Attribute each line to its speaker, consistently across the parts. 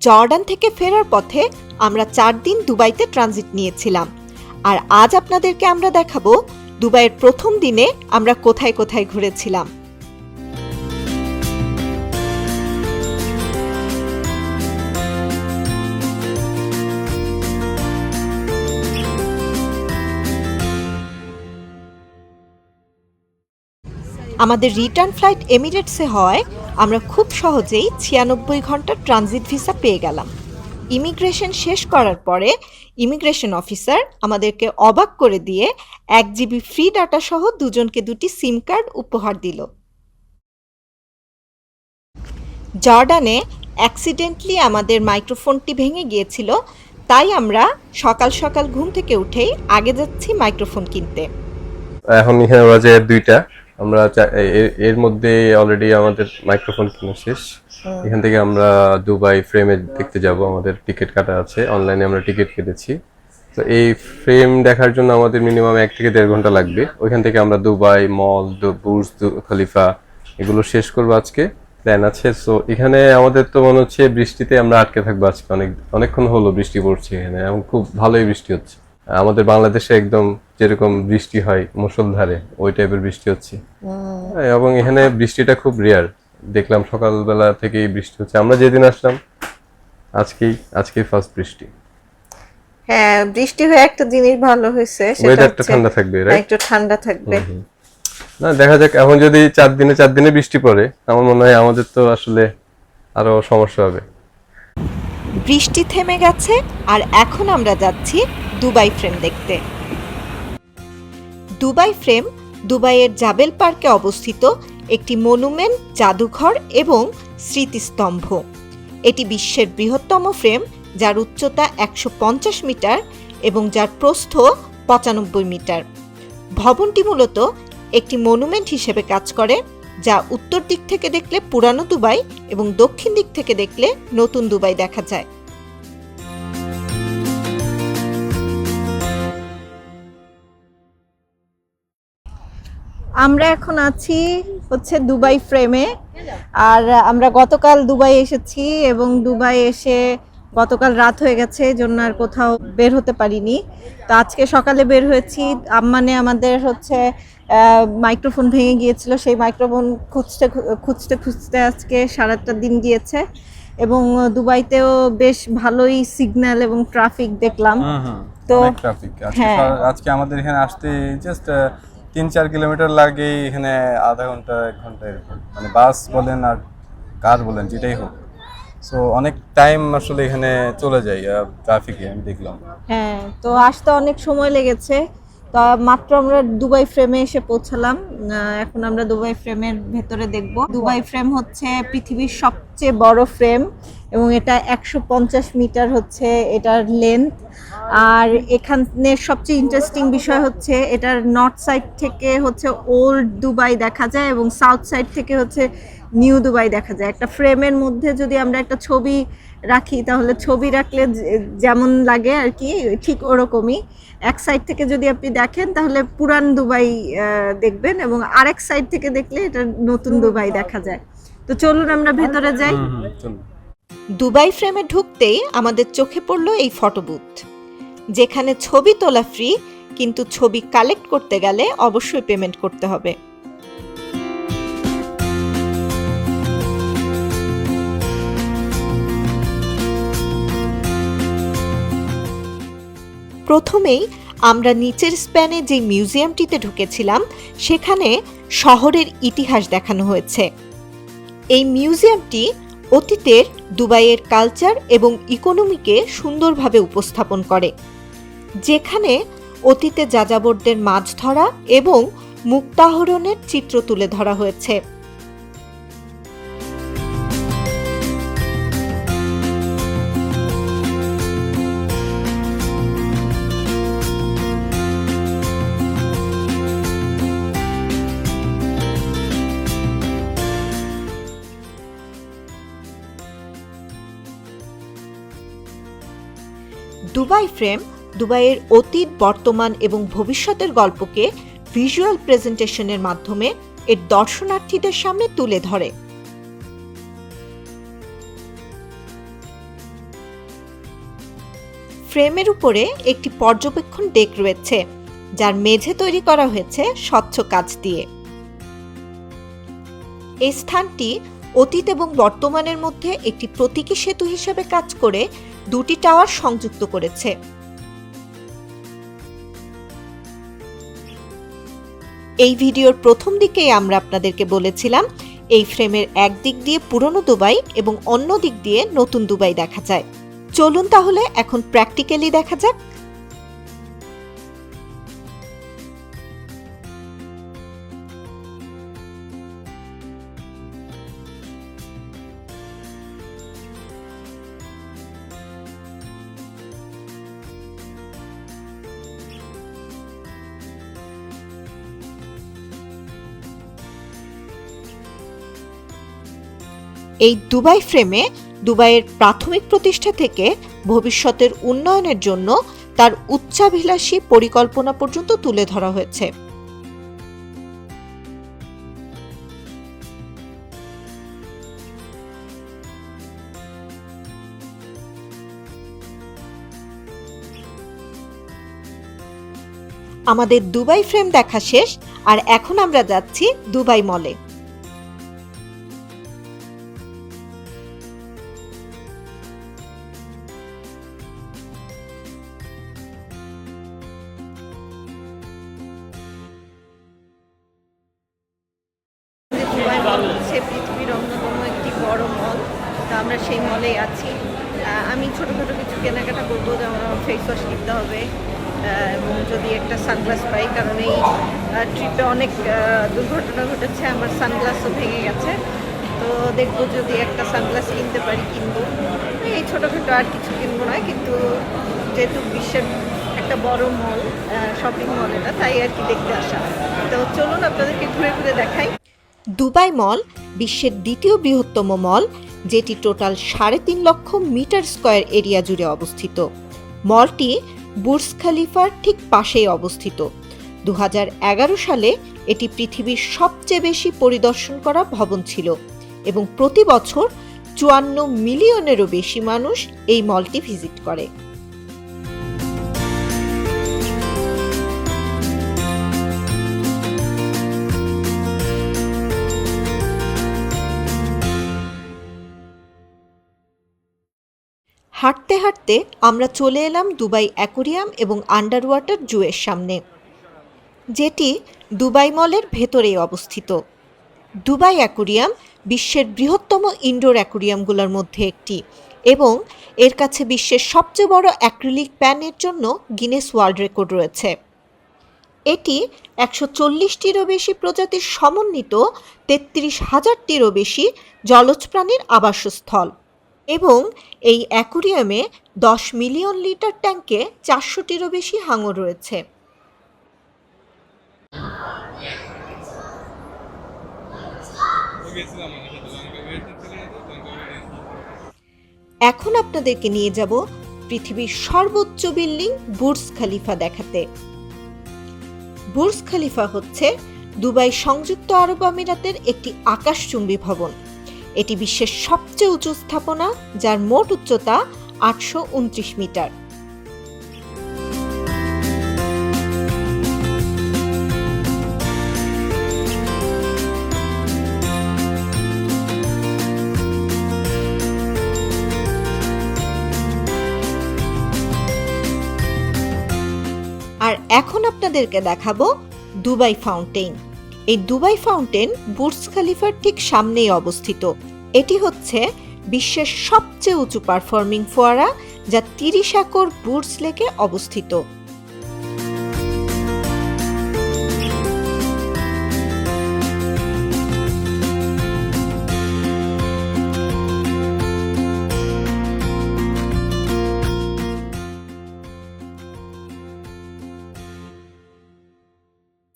Speaker 1: Jordan থেকে ফেরার পথে আমরা চার দিন দুবাইতে ট্রানজিট নিয়েছিলাম। আর আজ আপনাদেরকে আমরা দেখাবো দুবাইয়ের প্রথম দিনে আমরা কোথায় কোথায় ঘুরেছিলাম। আমাদের রিটার্ন ফ্লাইট এমিরেটসে হওয়ায় আমরা খুব সহজেই ছিয়ানব্বই ঘণ্টার ট্রানজিট ভিসা পেয়ে গেলাম। ইমিগ্রেশন শেষ করার পরে ইমিগ্রেশন অফিসার আমাদেরকে অবাক করে দিয়ে এক জিবি ফ্রি ডাটা সহ দুজনকে দুটি সিম কার্ড উপহার দিল। জর্ডানে অ্যাক্সিডেন্টলি আমাদের মাইক্রোফোনটি ভেঙে গিয়েছিল, তাই আমরা সকাল সকাল ঘুম থেকে উঠেই আগে যাচ্ছি মাইক্রোফোন কিনতে।
Speaker 2: এখন এখানে বাজে দুইটা। আমরা এর মধ্যে অলরেডি আমাদের মাইক্রোফোন কেনা শেষ। এখান থেকে আমরা দুবাই ফ্রেমে দেখতে যাব আমাদের টিকিট কাটা আছে। অনলাইনে আমরা টিকিট কেটেছি। তো এই ফ্রেম দেখার জন্য আমাদের মিনিমাম এক থেকে দেড় ঘণ্টা লাগবে। ওইখান থেকে আমরা দুবাই মল বুর্জ খলিফা এগুলো শেষ করব আজকে। প্ল্যান আছে। সো এখানে আমাদের তো মনে হচ্ছে বৃষ্টিতে আমরা আটকে থাকব আজকে। অনেক অনেকক্ষণ হলো বৃষ্টি পড়ছে এখানে। এবং খুব ভালোই বৃষ্টি হচ্ছে। আমাদের বাংলাদেশে একদম যেরকম বৃষ্টি হয় মুষলধারে ওই টাইপের বৃষ্টি হচ্ছে। হ্যাঁ, এবং এখানে বৃষ্টিটা খুব রেয়ার দেখলাম সকালবেলা থেকেই বৃষ্টি হচ্ছে। আমরা যেদিন আসলাম আজকেই আজকেই ফার্স্ট বৃষ্টি।
Speaker 3: হ্যাঁ বৃষ্টি হয়ে একটা জিনিস ভালো হয়েছে সেটা
Speaker 2: ওয়েদারটা ঠান্ডা থাকবে রাইট
Speaker 3: একটু ঠান্ডা থাকবে।
Speaker 2: না দেখা যাক এখন যদি চার দিনে চার দিনে বৃষ্টি পড়ে আমার মনে হয় আমাদের তো আসলে আরও সমস্যা হবে।
Speaker 1: বৃষ্টি থেমে গেছে আর এখন আমরা যাচ্ছি দুবাই ফ্রেম দেখতে। দুবাই ফ্রেম দুবাইয়ের জাবেল পার্কে অবস্থিত একটি মনুমেন্ট, জাদুঘর এবং স্মৃতিস্তম্ভ। এটি বিশ্বের বৃহত্তম ফ্রেম, যার উচ্চতা একশো পঞ্চাশ মিটার এবং যার প্রস্থ পঁচানব্বই মিটার। ভবনটি মূলত একটি মনুমেন্ট হিসেবে কাজ করে, যা উত্তর দিক থেকে দেখলে পুরানো দুবাই এবং দক্ষিণ দিক থেকে দেখলে নতুন দুবাই দেখা যায়।
Speaker 3: আমরা এখন আছি হচ্ছে দুবাই ফ্রেমে আর আমরা গতকাল দুবাই এসেছি এবং দুবাই এসে গতকাল রাত হয়ে গেছে জন্য আর কোথাও বের হতে পারিনি। তো আজকে সকালে বের হয়েছি। আম্মানে আমাদের হচ্ছে মাইক্রোফোন ভেঙে গিয়েছিল। সেই মাইক্রোফোন খুঁজতে খুঁজতে খুঁজতে আজকে সারাটা দিন গিয়েছে। এবং দুবাইতেও বেশ ভালোই সিগন্যাল এবং ট্রাফিক দেখলাম। তো
Speaker 4: ট্রাফিক
Speaker 3: হ্যাঁ।
Speaker 4: আজকে আমাদের এখানে আসতে জাস্ট তিন চার কিলোমিটার লাগে এখানে আধা ঘণ্টা, এক ঘণ্টা এরকম। মানে বাস বলেন আর কার বলেন, যেটাই হোক। সো অনেক টাইম আসলে এখানে চলে যায় ট্রাফিকে আমি দেখলাম।
Speaker 3: হ্যাঁ তো আসতে অনেক সময় লেগেছে। তো মাত্র আমরা দুবাই ফ্রেমে এসে পৌঁছালাম। এখন আমরা দুবাই ফ্রেমের ভেতরে দেখব। দুবাই ফ্রেম হচ্ছে পৃথিবীর সবচেয়ে বড় ফ্রেম এবং এটা একশো পঞ্চাশ মিটার হচ্ছে এটার লেন্থ আর এখানে সবচেয়ে ইন্টারেস্টিং বিষয় হচ্ছে এটার নর্থ সাইড থেকে হচ্ছে ওল্ড দুবাই দেখা যায় এবং সাউথ সাইড থেকে হচ্ছে নিউ দুবাই দেখা যায়। একটা ফ্রেমের মধ্যে যদি আমরা একটা ছবি রাখি তাহলে ছবি রাখলে যে- যেমন লাগে আর কি ঠিক ওরকমই। এক সাইড থেকে যদি আপনি দেখেন তাহলে পুরান দুবাই দেখবেন এবং আরেক সাইড থেকে দেখলে এটা নতুন দুবাই দেখা যায়। তো চলুন আমরা ভেতরে যাই।
Speaker 1: দুবাই ফ্রেমে ঢুকতেই আমাদের চোখে পড়ল এই ফটো বুথ যেখানে ছবি তোলা ফ্রি কিন্তু ছবি কালেক্ট করতে গেলে অবশ্যই পেমেন্ট করতে হবে। প্রথমেই আমরা নিচের স্প্যানে যে মিউজিয়ামটিতে ঢুকেছিলাম, সেখানে শহরের ইতিহাস দেখানো হয়েছে। এই মিউজিয়ামটি অতীতের দুবাইয়ের কালচার এবং ইকোনমিকে সুন্দরভাবে উপস্থাপন করে, যেখানে অতীতে যাযাবরদের মাছ ধরা এবং মুক্তাহরণের চিত্র তুলে ধরা হয়েছে। দুবাই ফ্রেম, দুবাইয়ের অতীত, বর্তমান এবং ভবিষ্যতের গল্পকে ভিজুয়াল প্রেজেন্টেশনের মাধ্যমে এর দর্শনার্থীদের সামনে তুলে ধরে। ফ্রেমের উপরে একটি পর্যবেক্ষণ ডেক রয়েছে, যার মেঝে তৈরি করা হয়েছে স্বচ্ছ কাজ দিয়ে। এই স্থানটি অতীত এবং বর্তমানের মধ্যে একটি প্রতীকী সেতু হিসেবে কাজ করে দুটি টাওয়ার সংযুক্ত করেছে। এই ভিডিওর প্রথম দিকেই আমরা আপনাদেরকে বলেছিলাম, এই ফ্রেমের এক দিক দিয়ে পুরনো দুবাই এবং অন্য দিক দিয়ে নতুন দুবাই দেখা যায়। চলুন তাহলে এখন প্র্যাকটিক্যালি দেখা যাক এই দুবাই ফ্রেমে দুবাইয়ের প্রাথমিক প্রতিষ্ঠা থেকে ভবিষ্যতের উন্নয়নের জন্য তার উচ্চাভিলাষী পরিকল্পনা পর্যন্ত তুলে ধরা হয়েছে। আমাদের দুবাই ফ্রেম দেখা শেষ, আর এখন আমরা যাচ্ছি দুবাই মলে।
Speaker 3: মল হচ্ছে পৃথিবীর অন্যতম একটি বড় মল। তো আমরা সেই মলেই আছি। আমি ছোটোখাটো কিছু কেনাকাটা করব, যেমন ফেস ওয়াশ কিনতে হবে এবং যদি একটা সানগ্লাস পাই, কারণ এই ট্রিপে অনেক দুর্ঘটনা ঘটেছে, আমার সানগ্লাসও ভেঙে গেছে। তো দেখব যদি একটা সানগ্লাস কিনতে পারি, কিনবো। এই ছোটোখাটো আর কিছু কিনবো না, কিন্তু যেহেতু বিশ্বের একটা বড় মল শপিং মল এটা, তাই আর কি দেখতে আসা। তো চলুন আপনাদেরকে ঘুরে ঘুরে দেখাই।
Speaker 1: দুবাই মল, বিশ্বের দ্বিতীয় বৃহত্তম মল, যেটি টোটাল সাড়ে তিন লক্ষ মিটার স্কয়ার এরিয়া জুড়ে অবস্থিত। মলটি বুর্জ খালিফার ঠিক পাশেই অবস্থিত। দু হাজার এগারো সালে এটি পৃথিবীর সবচেয়ে বেশি পরিদর্শন করা ভবন ছিল এবং প্রতি বছর চুয়ান্ন মিলিয়নেরও বেশি মানুষ এই মলটি ভিজিট করে। হাঁটতে হাঁটতে আমরা চলে এলাম দুবাই অ্যাকোরিয়াম এবং আন্ডার ওয়াটার জুয়ের সামনে, যেটি দুবাই মলের ভেতরেই অবস্থিত। দুবাই অ্যাকোরিয়াম বিশ্বের বৃহত্তম ইনডোর অ্যাকোরিয়ামগুলোর মধ্যে একটি এবং এর কাছে বিশ্বের সবচেয়ে বড় অ্যাক্রিলিক প্যানের জন্য গিনেস ওয়ার্ল্ড রেকর্ড রয়েছে। এটি একশো চল্লিশটিরও বেশি প্রজাতির সমন্বিত তেত্রিশ হাজারটিরও বেশি জলজ প্রাণীর আবাসস্থল। এবং এই অ্যাকুরিয়ামে দশ মিলিয়ন লিটার ট্যাঙ্কে চারশোটিরও বেশি হাঙর রয়েছে। এখন আপনাদেরকে নিয়ে যাব পৃথিবীর সর্বোচ্চ বিল্ডিং বুর্জ খালিফা দেখাতে। বুর্জ খালিফা হচ্ছে দুবাই সংযুক্ত আরব আমিরাতের একটি আকাশচুম্বী ভবন। এটি বিশ্বের সবচেয়ে উঁচু স্থাপনা, যার মোট উচ্চতা আটশো উনত্রিশ মিটার। আর এখন আপনাদেরকে দেখাবো দুবাই ফাউন্টেন এই দুবাই ফাউন্টেন বুর্জ খালিফার ঠিক সামনেই অবস্থিত। এটি হচ্ছে বিশ্বের সবচেয়ে উঁচু পারফর্মিং ফোয়ারা, যা তিরিশ একর বুর্জ লেকে অবস্থিত।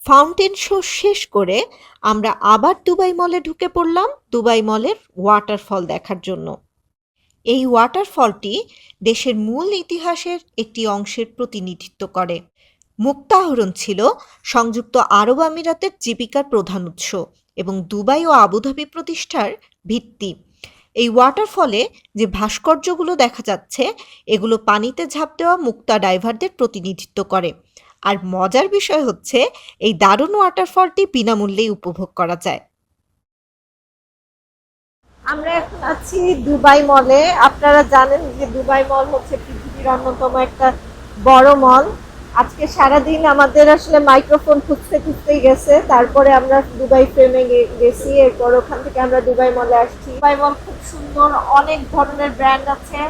Speaker 1: ফাউন্টেন শো শেষ করে আমরা আবার দুবাই মলে ঢুকে পড়লাম, দুবাই মলের ওয়াটারফল দেখার জন্য। এই ওয়াটারফলটি দেশের মূল ইতিহাসের একটি অংশের প্রতিনিধিত্ব করে। মুক্তাহরণ ছিল সংযুক্ত আরব আমিরাতের জীবিকার প্রধান উৎস এবং দুবাই ও আবুধাবি প্রতিষ্ঠার ভিত্তি। এই ওয়াটারফলে যে ভাস্কর্যগুলো দেখা যাচ্ছে, এগুলো পানিতে ঝাঁপ দেওয়া মুক্তা ডাইভারদের প্রতিনিধিত্ব করে। আর মজার বিষয় হচ্ছে, এই দারুণ ওয়াটারফলটি বিনামূল্যেই উপভোগ করা যায়।
Speaker 3: আমরা এখন আছি দুবাই মলে। আপনারা জানেন যে দুবাই মল হচ্ছে পৃথিবীর অন্যতম একটা বড় মল। আজকে সারাদিন আমাদের আসলে মাইক্রোফোন খুঁজতে খুঁজতেই গেছে। তারপরে আমরা দুবাই ফ্রেমে গেছি। এরপর ওখান থেকে আমরা দুবাই মলে আসছি। দুবাই মল খুব সুন্দর, অনেক ধরনের ব্র্যান্ড আছে।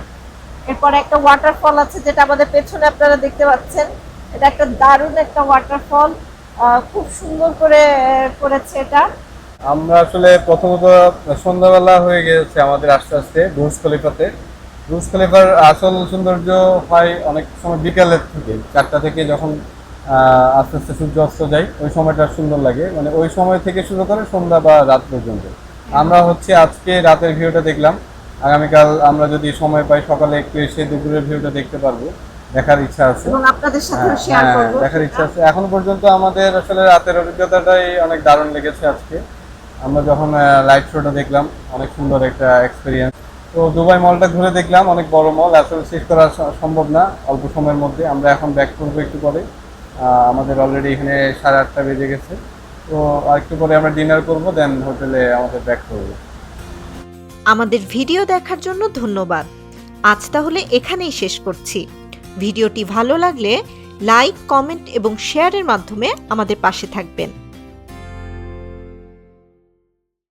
Speaker 3: এরপর একটা ওয়াটারফল আছে যেটা আমাদের পেছনে আপনারা দেখতে পাচ্ছেন। এটা একটা দারুণ একটা ওয়াটারফল খুব সুন্দর করে করেছে এটা।
Speaker 4: আমরা আসলে প্রথমত সন্ধ্যাবেলা হয়ে গেছে আমাদের আস্তে আস্তে ব্রুজ খলিফাতে। ব্রুজ খলিফার আসল সৌন্দর্য হয় অনেক সময় বিকালের থেকে, চারটা থেকে যখন আস্তে আস্তে সূর্য অস্ত যায়, ওই সময়টা সুন্দর লাগে। মানে ওই সময় থেকে শুরু করে সন্ধ্যা বা রাত পর্যন্ত। আমরা হচ্ছে আজকে রাতের ভিউটা দেখলাম। আগামীকাল আমরা যদি সময় পাই সকালে একটু এসে দুপুরের ভিউটা দেখতে পারব। দেখার ইচ্ছা আছে।
Speaker 3: এবং আপনাদের সাথেও
Speaker 4: হ্যাঁ,
Speaker 3: শেয়ার
Speaker 4: হ্যাঁ,
Speaker 3: করব।
Speaker 4: দেখার ইচ্ছা আছে। এখন পর্যন্ত আমাদের আসলে রাতের অভিজ্ঞতাটাই অনেক দারুণ লেগেছে আজকে। আমরা যখন লাইট শোটা দেখলাম অনেক সুন্দর একটা এক্সপিরিয়েন্স তো দুবাই মলটা ঘুরে দেখলাম অনেক বড় মল আসলে শেষ করা সম্ভব না অল্প সময়ের মধ্যে। আমরা এখন ব্যাক করব একটু পরে। আমাদের অলরেডি এখানে সাড়ে আটটা বেজে গেছে। তো একটু পরে আমরা ডিনার করব দেন হোটেলে আমাদের ব্যাক করব।
Speaker 1: আমাদের ভিডিও দেখার জন্য ধন্যবাদ। আজ তাহলে এখানেই শেষ করছি। ভিডিওটি ভালো লাগলে লাইক কমেন্ট এবং শেয়ারের মাধ্যমে আমাদের পাশে থাকবেন।